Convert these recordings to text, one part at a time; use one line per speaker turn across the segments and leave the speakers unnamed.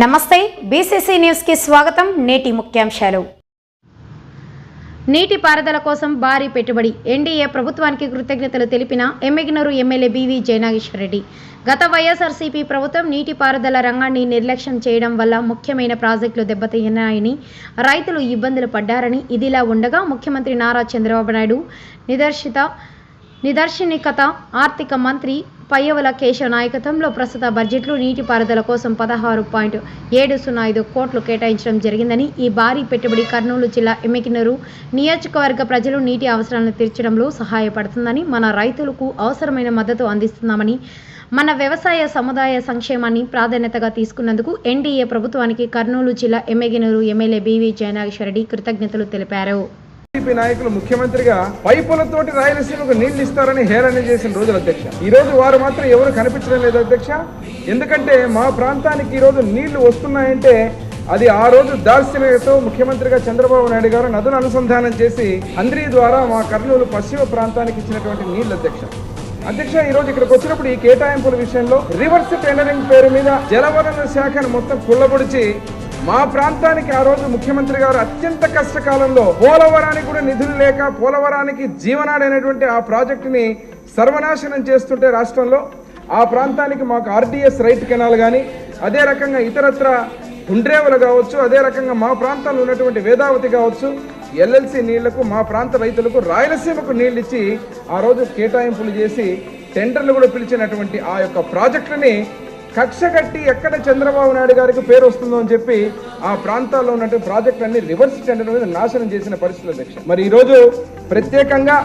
నమస్తే బీసీసీ న్యూస్కి స్వాగతం నేటి ముఖ్యాంశాలు. నీటిపారుదల కోసం భారీ పెట్టుబడి ఎన్డీఏ ప్రభుత్వానికి కృతజ్ఞతలు తెలిపిన ఎమ్మెగినూరు ఎమ్మెల్యే బీవీ జయనాగేశ్వరరెడ్డి. గత వైఎస్ఆర్సీపీ ప్రభుత్వం నీటిపారుదల రంగాన్ని నిర్లక్ష్యం చేయడం వల్ల ముఖ్యమైన ప్రాజెక్టులు దెబ్బతిన్నాయని రైతులు ఇబ్బందులు పడ్డారని ఇదిలా ఉండగా ముఖ్యమంత్రి నారా చంద్రబాబు నాయుడు నిదర్శిత నిదర్శనికత ఆర్థిక మంత్రి పయ్యవల కేశవ నాయకత్వంలో ప్రస్తుత బడ్జెట్లో నీటిపారుదల కోసం పదహారు పాయింట్ ఏడు సున్నా ఐదు కోట్లు కేటాయించడం జరిగిందని ఈ భారీ పెట్టుబడి కర్నూలు జిల్లా ఎమ్మికినరు నియోజకవర్గ ప్రజలు నీటి అవసరాలను తీర్చడంలో సహాయపడుతుందని మన రైతులకు అవసరమైన మద్దతు అందిస్తున్నామని మన వ్యవసాయ సముదాయ సంక్షేమాన్ని ప్రాధాన్యతగా తీసుకున్నందుకు ఎన్డీఏ ప్రభుత్వానికి కర్నూలు జిల్లా ఎమ్మెగినూరు ఎమ్మెల్యే బీవీ జయనాగేశ్వరరెడ్డి కృతజ్ఞతలు తెలిపారు.
టీడీపీ నాయకులు ముఖ్యమంత్రిగా పైపులతోటి రాయలసీమకు నీళ్ళు ఇస్తారని హేళన చేసిన రోజులు అధ్యక్ష. ఈ రోజు వారు మాత్రం ఎవరు కనిపించడం లేదు అధ్యక్ష. ఎందుకంటే మా ప్రాంతానికి ఈ రోజు నీళ్ళు వస్తున్నాయంటే అది ఆ రోజు దార్శనికతో ముఖ్యమంత్రిగా చంద్రబాబు నాయుడు గారు నదును అనుసంధానం చేసి అంద్రి ద్వారా మా కర్నూలు పశ్చిమ ప్రాంతానికి ఇచ్చినటువంటి నీళ్ళు అధ్యక్ష. అధ్యక్ష ఈ రోజు ఇక్కడికి వచ్చినప్పుడు ఈ కేటాయింపుల విషయంలో రివర్స్ టెండరింగ్ పేరు మీద జలవనరుల శాఖను మొత్తం కుళ్ళబొడిచి మా ప్రాంతానికి ఆ రోజు ముఖ్యమంత్రి గారు అత్యంత కష్టకాలంలో పోలవరానికి కూడా నిధులు లేక పోలవరానికి జీవనాడైనటువంటి ఆ ప్రాజెక్టుని సర్వనాశనం చేస్తుంటే రాష్ట్రంలో ఆ ప్రాంతానికి మాకు ఆర్డీఎస్ రైట్ కెనాల్ కానీ అదే రకంగా ఇతరత్ర గుండ్రేవులు కావచ్చు అదే రకంగా మా ప్రాంతంలో ఉన్నటువంటి వేదావతి కావచ్చు ఎల్ఎల్సి నీళ్ళకు మా ప్రాంత రైతులకు రాయలసీమకు నీళ్ళు ఇచ్చి ఆ రోజు కేటాయింపులు చేసి టెండర్లు కూడా పిలిచినటువంటి ఆ యొక్క ప్రాజెక్టుని కక్ష కట్టి ఎక్కడ చంద్రబాబు నాయుడు గారికి పేరు వస్తుందో అని చెప్పి ఆ ప్రాంతాల్లో ఉన్నటువంటి ప్రాజెక్టులన్నీ రివర్స్ టెండర్ మీద నాశనం చేసిన పరిస్థితులు అధ్యక్ష. మరి ఈరోజు ప్రత్యేకంగా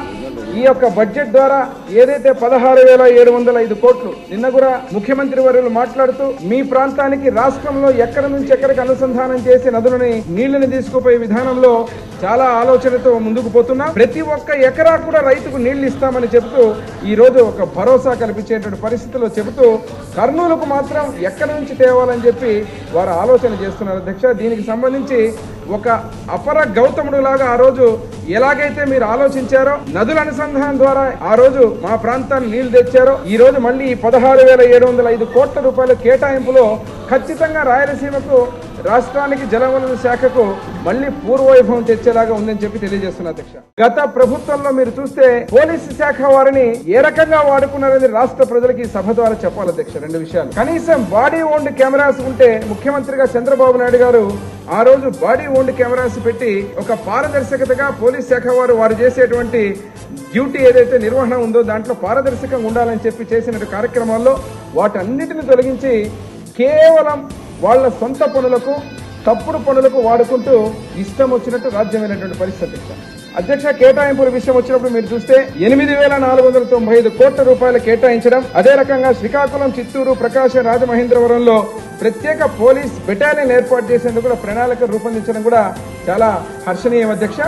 ఈ యొక్క బడ్జెట్ ద్వారా ఏదైతే పదహారు వేల ఏడు వందల ఐదు కోట్లు నిన్న కూడా ముఖ్యమంత్రి వర్యులు మాట్లాడుతూ మీ ప్రాంతానికి రాష్ట్రంలో ఎక్కడి నుంచి ఎక్కడికి అనుసంధానం చేసి నదులని నీళ్ళను తీసుకుపోయే విధానంలో చాలా ఆలోచనతో ముందుకు పోతున్నాం. ప్రతి ఒక్క ఎకరా కూడా రైతుకు నీళ్ళు ఇస్తామని చెబుతూ ఈ రోజు ఒక భరోసా కల్పించేటువంటి పరిస్థితిలో చెబుతూ కర్నూలుకు మాత్రం ఎక్కడి నుంచి తేవాలని చెప్పి వారు ఆలోచన చేస్తున్నారు. అధ్యక్ష దీనికి సంబంధించి ఒక అపర గౌతముడు లాగా ఆ రోజు ఎలాగైతే మీరు ఆలోచించారో నదుల అనుసంధానం ద్వారా ఆ రోజు మా ప్రాంతాన్ని నీళ్ళు తెచ్చారో ఈ రోజు మళ్ళీ పదహారు వేల ఏడు వందల ఐదు కోట్ల రూపాయల కేటాయింపులో ఖచ్చితంగా రాయలసీమకు రాష్ట్రానికి జలవనరుల శాఖకు మళ్ళీ పూర్వవైభవం తెచ్చేలాగా ఉందని చెప్పి తెలియజేస్తున్న అధ్యక్ష. గత ప్రభుత్వంలో మీరు చూస్తే పోలీసు శాఖ వారిని ఏ రకంగా వాడుకున్నారని రాష్ట్ర ప్రజలకి సభ ద్వారా చెప్పాలి అధ్యక్ష రెండు విషయాలు. కనీసం బాడీ ఓన్డ్ కెమెరాస్ ఉంటే ముఖ్యమంత్రిగా చంద్రబాబు నాయుడు గారు ఆ రోజు బాడీ ఓన్డ్ కెమెరాస్ పెట్టి ఒక పారదర్శకతగా పోలీస్ శాఖ వారు వారు చేసేటువంటి డ్యూటీ ఏదైతే నిర్వహణ ఉందో దాంట్లో పారదర్శకంగా ఉండాలని చెప్పి చేసిన కార్యక్రమాల్లో వాటన్నిటిని తొలగించి కేవలం వాళ్ళ సొంత పనులకు తప్పుడు పనులకు వాడుకుంటూ ఇష్టం వచ్చినట్టు రాజ్యమైనటువంటి పరిస్థితి అధ్యక్ష. కేటాయింపుల విషయం వచ్చినప్పుడు మీరు చూస్తే ఎనిమిది వేల నాలుగు వందల తొంభై ఐదు కోట్ల రూపాయలు కేటాయించడం అదే రకంగా శ్రీకాకుళం చిత్తూరు ప్రకాశం రాజమహేంద్రవరంలో ప్రత్యేక పోలీస్ బెటాలియన్ ఏర్పాటు చేసేందుకు కూడా ప్రణాళిక రూపొందించడం కూడా చాలా హర్షణీయం అధ్యక్ష